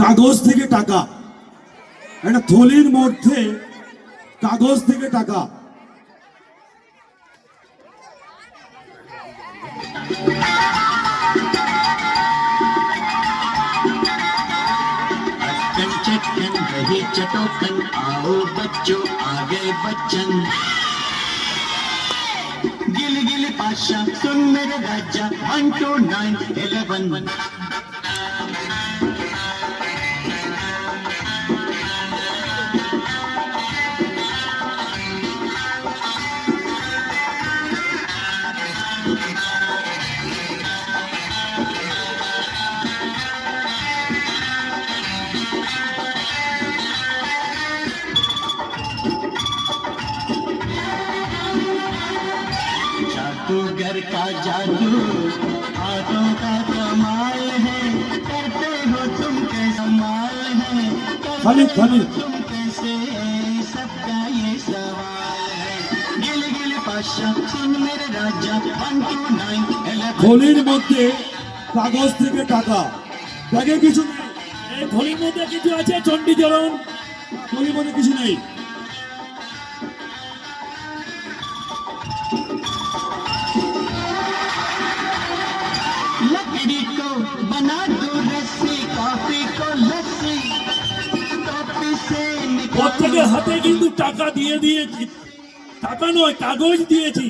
কাগজ থেকে টাকা একটা থলির মধ্যে কাগজ থেকে টাকা अक्कन चक्कन रही चटोकन आओ बच्चों आ गए बच्चन गिल गिल पाशा सुन मेरे राजा वन टू नाइन इलेवन जादूगर का जादू हाथों का कमाल है करते हो तुम कैसे माल है करते खाली, खाली। हो तुम कैसे सबका ये सवाल है गिल गिल पाशा सुन मेरे राजा वन टू नाइन इलेवन থলির মধ্যে কাগজ থেকে টাকা ব্যাগে কিছু নেই এই থলির মধ্যে কিছু আছে চণ্ডীচরণ থলির মধ্যে কিছু নেই लकड़ी को बना दो रस्सी कॉफी को लस्सी कॉफी से প্রত্যেকের निकालो হাতে কিন্তু টাকা দিয়ে দিয়েছি টাকা নয় কাগজ দিয়েছি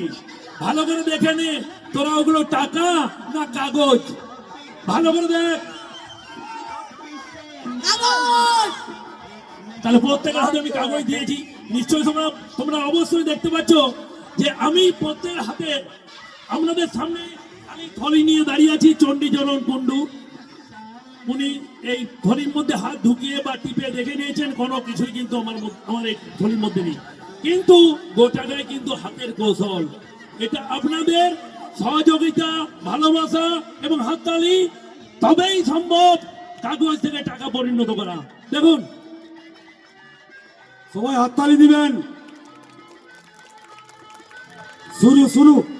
ভালো করে দেখে নে তোরা ওগুলো টাকা না কাগজ ভালো করে দেখ তাহলে প্রত্যেকের হাতে আমি কাগজ দিয়েছি নিশ্চয়ই তোমরা তোমরা অবশ্যই দেখতে পাচ্ছ যে আমি প্রত্যেকের হাতে আপনাদের সামনে আমি থলি নিয়ে দাঁড়িয়ে আছি চণ্ডীচরণ কুণ্ডু। উনি এই থলির মধ্যে হাত ঢুকিয়ে বা টিপে দেখে নিয়েছেন কোনো কিছুই কিন্তু আমার আমার এই থলির মধ্যে নেই। কিন্তু গোটাটাই কিন্তু হাতের কৌশল। এটা আপনাদের সহযোগিতা, ভালোবাসা এবং হাততালি, তবেই সম্ভব কাগজ থেকে টাকা পরিণত করা। দেখুন। সবাই হাততালি দিবেন। শুরু শুরু।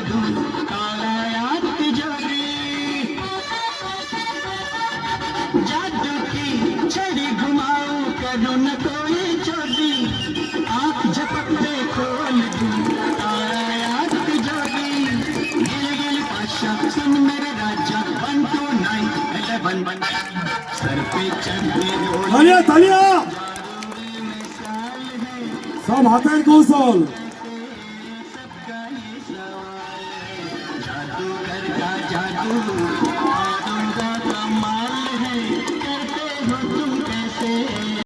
जादू की छड़ी घुमाओ करो न कोई चोरी। आँख झपक दे खोल आयात तिजोरी गिल गिल पाशा सुन मेरे राजा one two nine eleven one sir पे चंदे तालिया सब हाथेर कौशल जादूगर का जादू।